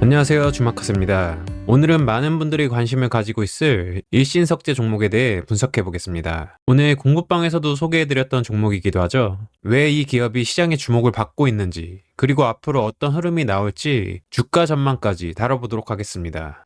안녕하세요 주마카스입니다. 오늘은 많은 분들이 관심을 가지고 있을 일신석재 종목에 대해 분석해 보겠습니다. 오늘 공부방에서도 소개해 드렸던 종목이기도 하죠. 왜 이 기업이 시장의 주목을 받고 있는지 그리고 앞으로 어떤 흐름이 나올지 주가 전망까지 다뤄보도록 하겠습니다.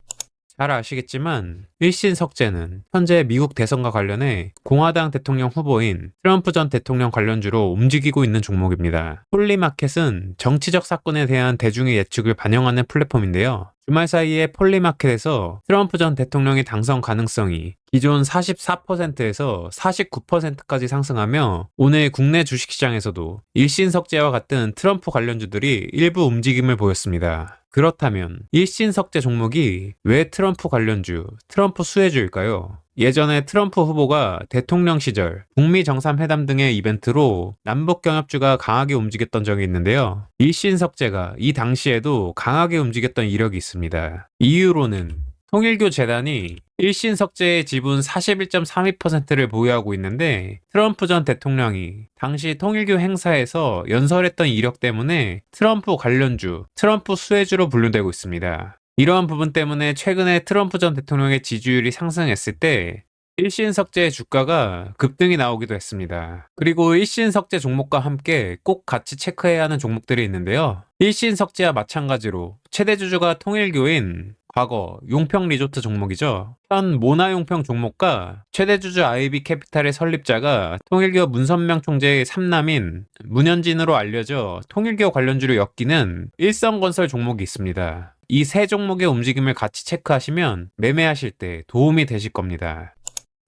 잘 아시겠지만 일신 석재는 현재 미국 대선과 관련해 공화당 대통령 후보인 트럼프 전 대통령 관련주로 움직이고 있는 종목입니다. 폴리마켓은 정치적 사건에 대한 대중의 예측을 반영하는 플랫폼인데요. 주말 사이에 폴리마켓에서 트럼프 전 대통령의 당선 가능성이 기존 44%에서 49%까지 상승하며 오늘 국내 주식시장에서도 일신석재와 같은 트럼프 관련주들이 일부 움직임을 보였습니다. 그렇다면 일신석재 종목이 왜 트럼프 관련주, 트럼프 수혜주일까요? 예전에 트럼프 후보가 대통령 시절 북미 정상회담 등의 이벤트로 남북 경협주가 강하게 움직였던 적이 있는데요. 일신석재가 이 당시에도 강하게 움직였던 이력이 있습니다. 이유로는 통일교 재단이 일신석재의 지분 41.32%를 보유하고 있는데 트럼프 전 대통령이 당시 통일교 행사에서 연설했던 이력 때문에 트럼프 관련주, 트럼프 수혜주로 분류되고 있습니다. 이러한 부분 때문에 최근에 트럼프 전 대통령의 지지율이 상승했을 때 일신석재의 주가가 급등이 나오기도 했습니다. 그리고 일신석재 종목과 함께 꼭 같이 체크해야 하는 종목들이 있는데요. 일신석재와 마찬가지로 최대 주주가 통일교인 과거 용평 리조트 종목이죠. 현 모나 용평 종목과 최대 주주 아이비 캐피탈의 설립자가 통일교 문선명 총재의 삼남인 문현진으로 알려져 통일교 관련주로 엮이는 일성건설 종목이 있습니다. 이 세 종목의 움직임을 같이 체크하시면 매매하실 때 도움이 되실 겁니다.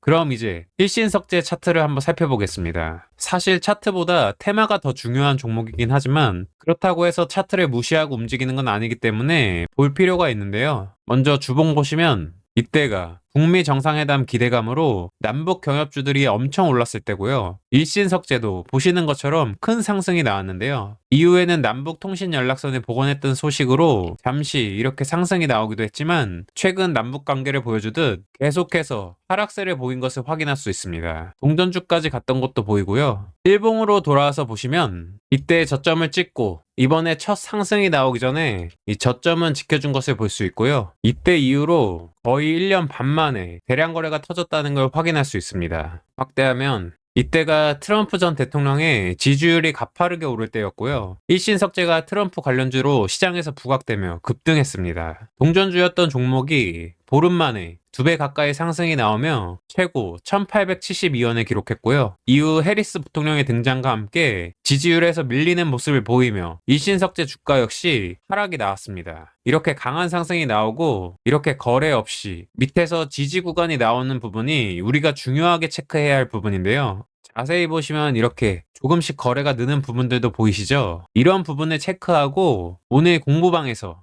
그럼 이제 일신석재 차트를 한번 살펴보겠습니다. 사실 차트보다 테마가 더 중요한 종목이긴 하지만 그렇다고 해서 차트를 무시하고 움직이는 건 아니기 때문에 볼 필요가 있는데요. 먼저 주봉 보시면 이때가 북미 정상회담 기대감으로 남북 경협주들이 엄청 올랐을 때고요. 일신석재도 보시는 것처럼 큰 상승이 나왔는데요. 이후에는 남북 통신 연락선을 복원했던 소식으로 잠시 이렇게 상승이 나오기도 했지만 최근 남북 관계를 보여주듯 계속해서 하락세를 보인 것을 확인할 수 있습니다. 동전주까지 갔던 것도 보이고요. 일봉으로 돌아와서 보시면 이때 저점을 찍고 이번에 첫 상승이 나오기 전에 이 저점은 지켜준 것을 볼 수 있고요. 이때 이후로 거의 1년 반 만에 대량 거래가 터졌다는 걸 확인할 수 있습니다. 확대하면 이때가 트럼프 전 대통령의 지지율이 가파르게 오를 때였고요. 일신석재가 트럼프 관련주로 시장에서 부각되며 급등했습니다. 동전주였던 종목이 보름 만에 두 배 가까이 상승이 나오며 최고 1872원을 기록했고요. 이후 해리스 부통령의 등장과 함께 지지율에서 밀리는 모습을 보이며 일신석재 주가 역시 하락이 나왔습니다. 이렇게 강한 상승이 나오고 이렇게 거래 없이 밑에서 지지 구간이 나오는 부분이 우리가 중요하게 체크해야 할 부분인데요. 자세히 보시면 이렇게 조금씩 거래가 느는 부분들도 보이시죠? 이런 부분을 체크하고 오늘 공부방에서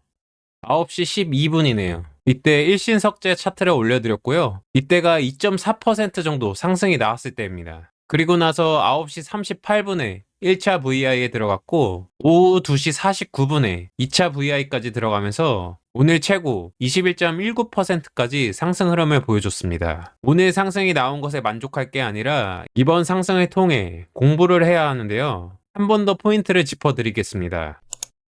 9시 12분이네요. 이때 일신석재 차트를 올려드렸고요. 이때가 2.4% 정도 상승이 나왔을 때입니다. 그리고 나서 9시 38분에 1차 VI에 들어갔고 오후 2시 49분에 2차 VI까지 들어가면서 오늘 최고 21.19%까지 상승 흐름을 보여줬습니다. 오늘 상승이 나온 것에 만족할 게 아니라 이번 상승을 통해 공부를 해야 하는데요. 한 번 더 포인트를 짚어드리겠습니다.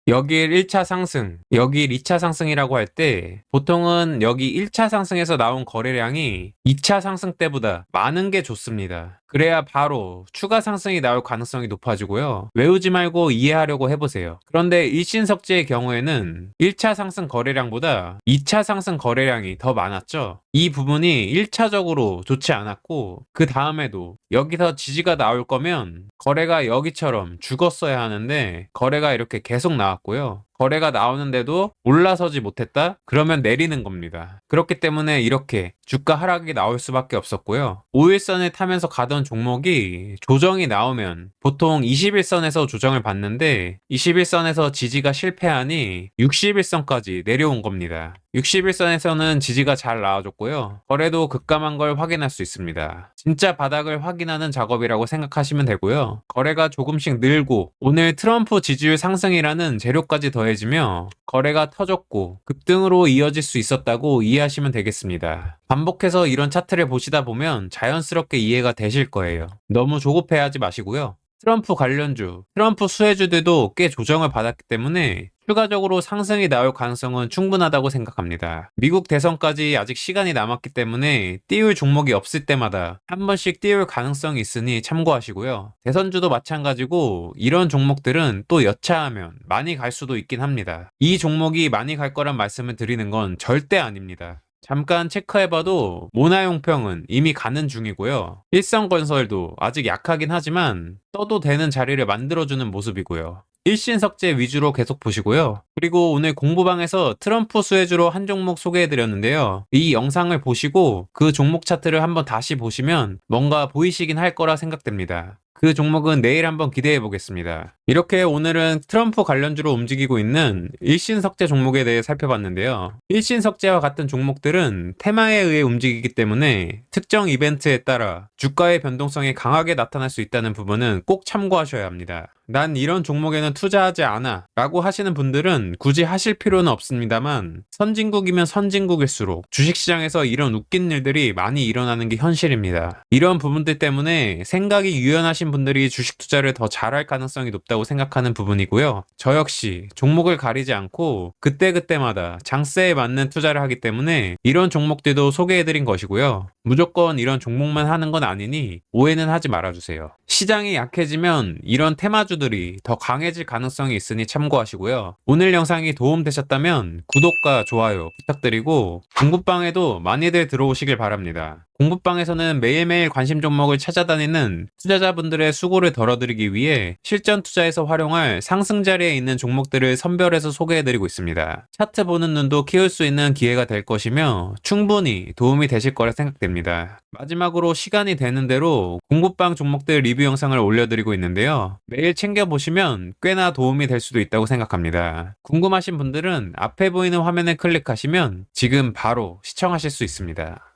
여기 1차 상승, 여기 2차 상승이라고 할 때 보통은 여기 1차 상승에서 나온 거래량이 2차 상승 때보다 많은 게 좋습니다. 그래야 바로 추가 상승이 나올 가능성이 높아지고요. 외우지 말고 이해하려고 해보세요. 그런데 일신석재의 경우에는 1차 상승 거래량보다 2차 상승 거래량이 더 많았죠. 이 부분이 1차적으로 좋지 않았고 그 다음에도 여기서 지지가 나올 거면 거래가 여기처럼 죽었어야 하는데 거래가 이렇게 계속 나왔고요. 거래가 나오는데도 올라서지 못했다? 그러면 내리는 겁니다. 그렇기 때문에 이렇게 주가 하락이 나올 수밖에 없었고요. 5일선을 타면서 가던 종목이 조정이 나오면 보통 21선에서 조정을 받는데 21선에서 지지가 실패하니 61선까지 내려온 겁니다. 61선에서는 지지가 잘 나와줬고요. 거래도 급감한 걸 확인할 수 있습니다. 진짜 바닥을 확인하는 작업이라고 생각하시면 되고요. 거래가 조금씩 늘고 오늘 트럼프 지지율 상승이라는 재료까지 더해지며 거래가 터졌고 급등으로 이어질 수 있었다고 이해하시면 되겠습니다. 반복해서 이런 차트를 보시다 보면 자연스럽게 이해가 되실 거예요. 너무 조급해하지 마시고요. 트럼프 관련주, 트럼프 수혜주들도 꽤 조정을 받았기 때문에 추가적으로 상승이 나올 가능성은 충분하다고 생각합니다. 미국 대선까지 아직 시간이 남았기 때문에 띄울 종목이 없을 때마다 한 번씩 띄울 가능성이 있으니 참고하시고요. 대선주도 마찬가지고 이런 종목들은 또 여차하면 많이 갈 수도 있긴 합니다. 이 종목이 많이 갈 거란 말씀을 드리는 건 절대 아닙니다. 잠깐 체크해봐도 모나용평은 이미 가는 중이고요. 일성건설도 아직 약하긴 하지만 떠도 되는 자리를 만들어주는 모습이고요. 일신석재 위주로 계속 보시고요. 그리고 오늘 공부방에서 트럼프 수혜주로 한 종목 소개해드렸는데요. 이 영상을 보시고 그 종목 차트를 한번 다시 보시면 뭔가 보이시긴 할 거라 생각됩니다. 그 종목은 내일 한번 기대해 보겠습니다. 이렇게 오늘은 트럼프 관련주로 움직이고 있는 일신석재 종목에 대해 살펴봤는데요. 일신석재와 같은 종목들은 테마에 의해 움직이기 때문에 특정 이벤트에 따라 주가의 변동성이 강하게 나타날 수 있다는 부분은 꼭 참고하셔야 합니다. 난 이런 종목에는 투자하지 않아 라고 하시는 분들은 굳이 하실 필요는 없습니다만 선진국이면 선진국일수록 주식시장에서 이런 웃긴 일들이 많이 일어나는 게 현실입니다. 이런 부분들 때문에 생각이 유연하신 분들이 주식 투자를 더 잘할 가능성이 높다고 생각하는 부분이고요. 저 역시 종목을 가리지 않고 그때그때마다 장세에 맞는 투자를 하기 때문에 이런 종목들도 소개해드린 것이고요. 무조건 이런 종목만 하는 건 아니니 오해는 하지 말아주세요. 시장이 약해지면 이런 테마주들이 더 강해질 가능성이 있으니 참고하시고요. 오늘 영상이 도움되셨다면 구독과 좋아요 부탁드리고 공부방에도 많이들 들어오시길 바랍니다. 공부방에서는 매일매일 관심 종목을 찾아다니는 투자자분들 의 수고를 덜어드리기 위해 실전 투자에서 활용할 상승 자리에 있는 종목들을 선별해서 소개해드리고 있습니다. 차트 보는 눈도 키울 수 있는 기회가 될 것이며 충분히 도움이 되실 거라 생각됩니다. 마지막으로 시간이 되는 대로 공부방 종목들 리뷰 영상을 올려드리고 있는데요. 매일 챙겨보시면 꽤나 도움이 될 수도 있다고 생각합니다. 궁금하신 분들은 앞에 보이는 화면을 클릭하시면 지금 바로 시청하실 수 있습니다.